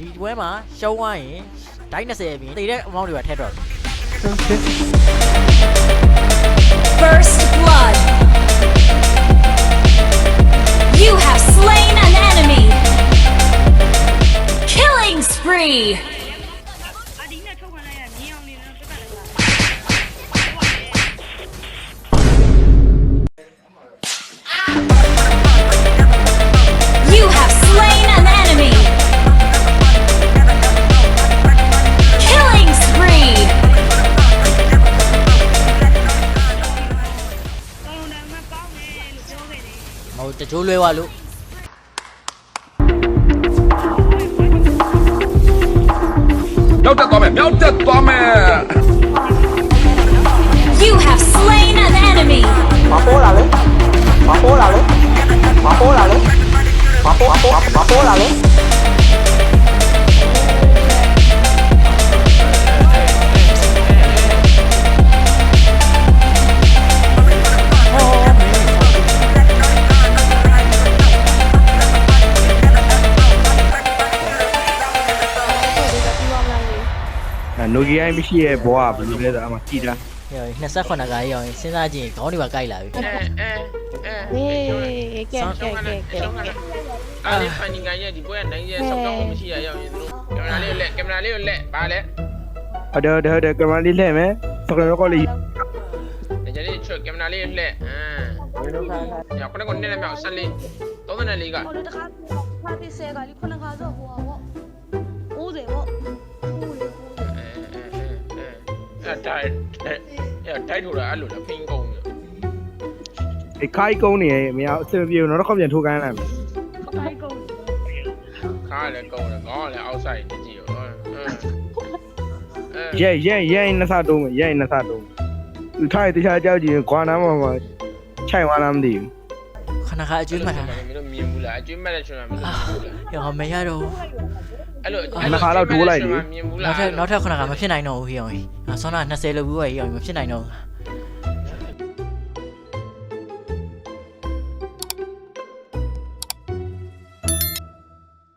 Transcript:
ဒီပွဲမှာရှုံးသွားရင်ဒိုင်း20အပြင်တေတဲ့အမောင်းတွေပါထည့်တော့ First blood. You have slain an enemy. Killing spree. ဟုတ်တချိုးလွဲသွားလို့မြောက်တက်သွားမယ်မြောက်တက်သွားမယ် You have slain an enemy. မပေါ်လာလေမပေါ်လာလေမပေါ်လာလေမပေါ်မပေါ်မပေါ်လာလေ နိုကီယာမရှိရဲ့ဘောကဘယ်လိုလဲဆိုအမှကြည်တာဟဲ့28ကရောက်ရင်စဉ်းစားကြည့်ရင်ခေါင်းတွေပါကိုက်လာပြီအဲအဲအဲကဲကဲကဲကဲကဲအားလေးဖန်နီကန်ရဲ့ဒီပွဲကနိုင်ရဲ့ဆောက်တော့မရှိရရောက်ရင်တို့ကင်မရာလေးကိုလက်ကင်မရာလေးကိုလက်ပါလဲဟုတ်တယ်ဟုတ်တယ်ကင်မရာလေးလှည့်မယ်စကရောကလေးဒီကြလေးချွတ်ကင်မရာလေးလက်အမ်ညခုနကနည်းနည်းမြောက်ဆက်လေး34ကဟိုလေတခါဖားပြီးဆဲကလေးခုနခါဆိုဟိုဟာ တိုင်းအဲတိုင်းထိုးတာအဲ့လိုလားဖင်းကုန်တယ်ဒီခိုင်းကုန်းနေရဲ့မရအဆင်ပြေတော့တော့ပြန်ထိုးကိုင်းလိုက်မယ်တိုင်းကုန်ခါလည်းကုန်တယ်ငေါလည်း outside ကြည့်ရောအဲရဲရဲရဲနှစ်ဆတုံးမယ်ရဲနှစ်ဆတုံးသူထိုင်တခြားကြောက်ကြည့်ခွာနာမှာမှာခြိုက်သွားလားမသိဘူး ခဏခါအကျွေးမှတ်ထားတယ်မင်းတို့မြင်ဘူးလားအကျွေးမှတ်တဲ့ချိန်မှာမင်းတို့မြင်ဘူးလားဟောမရတော့ဘူးအဲ့လိုနှစ်ခါတော့ထိုးလိုက်လေမြင်ဘူးနောလားက်ထပ်နောက်ထပ်ခဏခါမဖြစ်နိုင်တော့ဘူးဟေ့အောင်ဟေ့ဆောင်းနာ20လောက်ဘူးဟေ့အောင်မဖြစ်နိုင်တော့ဘူး